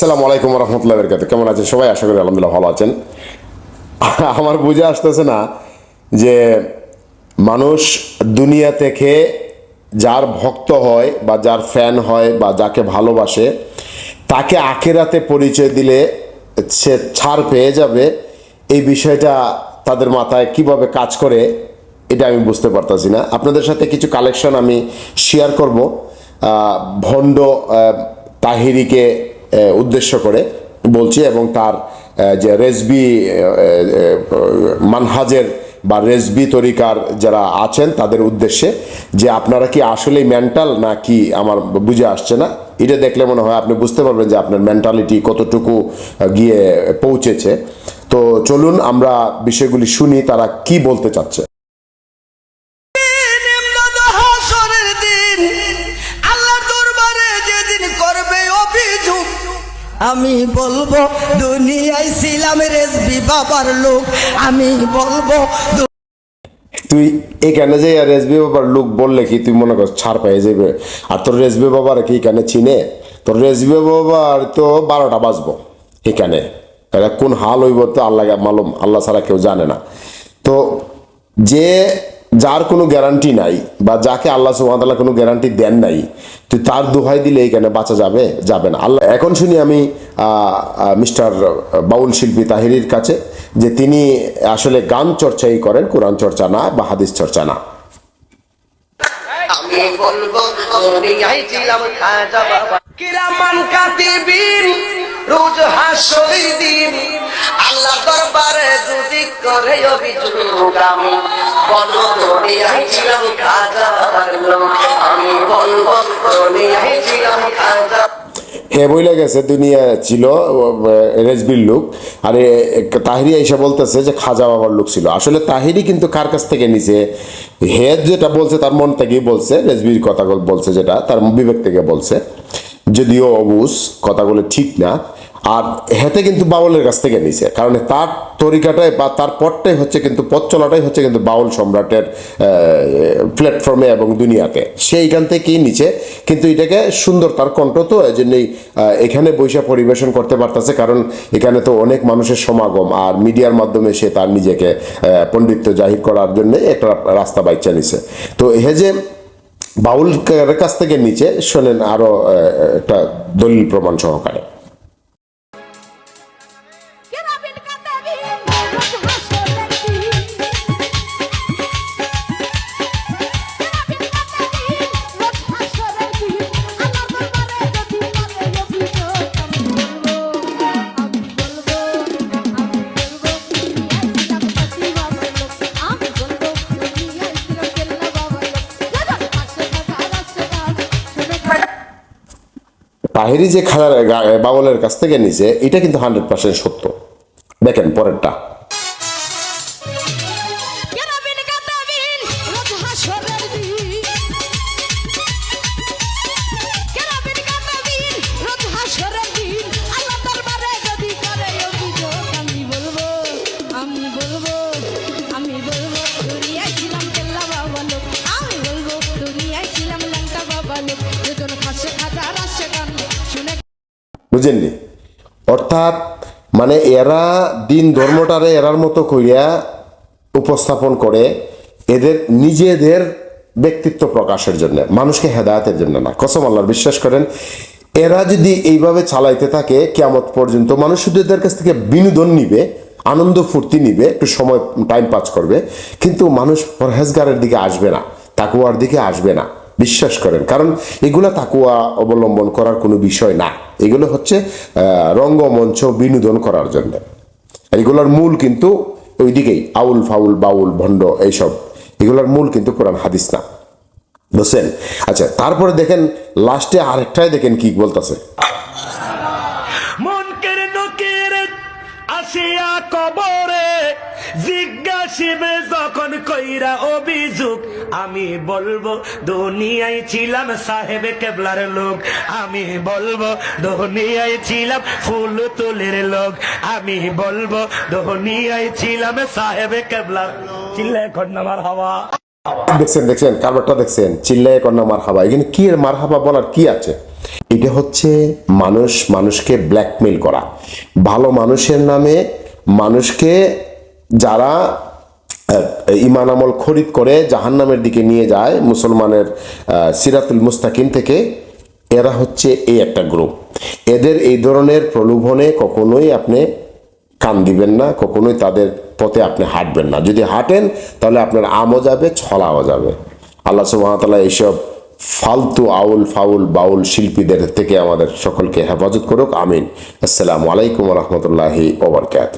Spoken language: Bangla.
আসসালামু আলাইকুম রহমতুল্লাহ বরকাত কেমন আছেন সবাই? আশা করি আলহামদুলিল্লাহ ভালো আছেন। আমার বুঝে আসতেছে না যে মানুষ দুনিয়া থেকে যার ভক্ত হয় বা যার ফ্যান হয় বা যাকে ভালোবাসে, তাকে আখেরাতে পরিচয় দিলে সে ছাড় পেয়ে যাবে। এই বিষয়টা তাদের মাথায় কীভাবে কাজ করে, এটা আমি বুঝতে পারতাছি না। আপনাদের সাথে কিছু কালেকশন আমি শেয়ার করব। ভণ্ড তাহিরিকে উদ্দেশ্য করে বলছি এবং তার যে রেজবি মানহাজের বা রেজবি তরিকার যারা আছেন, তাদের উদ্দেশ্যে যে আপনারা কি আসলেই মেন্টাল না কি আমার বুঝে আসছে না? এটা দেখলে মনে হয় আপনি বুঝতে পারবেন যে আপনার মেন্টালিটি কতটুকু গিয়ে পৌঁছেছে। তো চলুন আমরা বিষয়গুলি শুনি, তারা কি বলতে চাচ্ছে। আমি বলব, দুনিয়ায় ছিলাম রেজবি বাবার লোক। আমি বলব তুই এখানে যে রেসবি বাবার লোক বললে কি তুই মনে কর ছাড় পেয়ে যাবে? আর তোর রেসবি বাবার কি এখানে চিনে? তোর রেসবি বাবার তো বারোটা বাজবো এখানে। কোন হাল হইব তো আল্লাহ মালুম, আল্লাহ ছাড়া কেউ জানে না। তো যে যার কোনো গ্যারান্টি নাই বা যাকে আল্লাহ সুহামতাল্লাহ কোনো গ্যারান্টি দেন নাই, তো তার দোহাই দিলে এখানে বাঁচা যাবে যাবে না। আল্লাহ, এখন শুনি আমি মিস্টার বাউল শিল্পী তাহিরির কাছে যে তিনি আসলে গান চর্চাই করেন, কোরআন চর্চা না বা হাদিস চর্চা না। আমি বলব রোজ হাসরের দিন। আল্লাহ হে বইলে গেছে, দুনিয়া ছিল রেজবির লোক। আর এ- এ- তাহিরি এসে বলতেছে যে খাজা বাবার লোক ছিল। আসলে তাহিরি কিন্তু কার কাছ থেকে নিছে? হে যেটা বলছে, তার মন থেকেই বলছে, রেজবির কথা বলছে যেটা, তার বিবেক থেকে বলছে। যদিও অবুস কথাগুলো ঠিক না, আর হেতে কিন্তু বাউলের কাছ থেকে নিছে। কারণ তার তরিকাটাই বা তার পথটাই হচ্ছে কিন্তু, পথ চলাটাই হচ্ছে কিন্তু বাউল সম্রাটের প্ল্যাটফর্মে এবং দুনিয়াতে। সেইখান থেকেই নিচে কিন্তু এটাকে সুন্দর তার কণ্ঠ তো এই জন্যই এখানে বৈশা পরিবেশন করতে পারতেছে। কারণ এখানে তো অনেক মানুষের সমাগম, আর মিডিয়ার মাধ্যমে সে তার নিজেকে পণ্ডিত্য জাহির করার জন্য একটা রাস্তা বাইচা নিছে। তো হে যে বাউল কাছ থেকে নিচে শোনেন আরও একটা দলিল প্রমাণ সহকারে। তাহেরি যে খাজার বাবলের কাছ থেকে নিছে এটা কিন্তু হান্ড্রেড পার্সেন্ট সত্য। দেখেন পরেরটা। বুঝেননি? অর্থাৎ মানে এরা দিন ধর্মটারে এরার মতো করিয়া উপস্থাপন করে এদের নিজেদের ব্যক্তিত্ব প্রকাশের জন্য, মানুষকে হেদায়তের জন্য না। কসম আল্লাহর বিশ্বাস করেন, এরা যদি এইভাবে চালাইতে থাকে কেমত পর্যন্ত মানুষ শুধু এদের কাছ থেকে বিনোদন নিবে, আনন্দ ফুর্তি নিবে, একটু সময় টাইম পাস করবে, কিন্তু মানুষ পরহেজগারের দিকে আসবে না, তাকুয়ার দিকে আসবে না। বিশ্বাস করেন। কারণ এগুলো তাকুয়া অবলম্বন করার কোনো বিষয় না। এগুলো হচ্ছে রঙ্গমঞ্চ বিনোদন করার জন্য। এগুলোর মূল কিন্তু ওই দিকেই আউল ফাউল, বাউল, ভণ্ড এইসব। এগুলোর মূল কিন্তু কোরআন, হাদিস না। বুঝছেন? আচ্ছা তারপরে দেখেন, লাস্টে আরেকটাই দেখেন কি বলতেছে। কবরে জিজ্ঞাসিবে যখন কইরা অভিযোগ, আমি বলব দুনিয়ায় ছিলাম সাহেবে কেবলার লোক। আমি বলব দুনিয়ায় ছিলাম ফুল তুলের লোক। আমি বলব দুনিয়ায় ছিলাম সাহেবে কেবলার চিল্লা এখন আমার হাওয়া। দেখছেন দেখছেন কারবারটা দেখছেন, চিল্লায় কন্যা মার হাবা এখানে কি মার হাবা বলার কি আছে? এটা হচ্ছে মানুষ, মানুষকে ব্ল্যাকমেল করা। ভালো মানুষের নামে মানুষকে যারা ইমান আমল খরিদ করে জাহান্নামের দিকে নিয়ে যায় মুসলমানের সিরাতুল মুস্তাকিম থেকে, এরা হচ্ছে এই একটা গ্রুপ এদের এই ধরনের প্রলোভনে কখনোই আপনি কান দিবেন না, কখনোই তাদের পথে আপনি হাঁটবেন না। যদি হাঁটেন, তাহলে আপনার আমও যাবে, ছলাও যাবে। আল্লাহ সুবাহতাল্লাহ এইসব ফালতু আউল ফাউল বাউল শিল্পীদের থেকে আমাদের সকলকে হেফাজত করুক, আমিন। আসসালামু আলাইকুম রহমতুল্লাহি ওবরকাত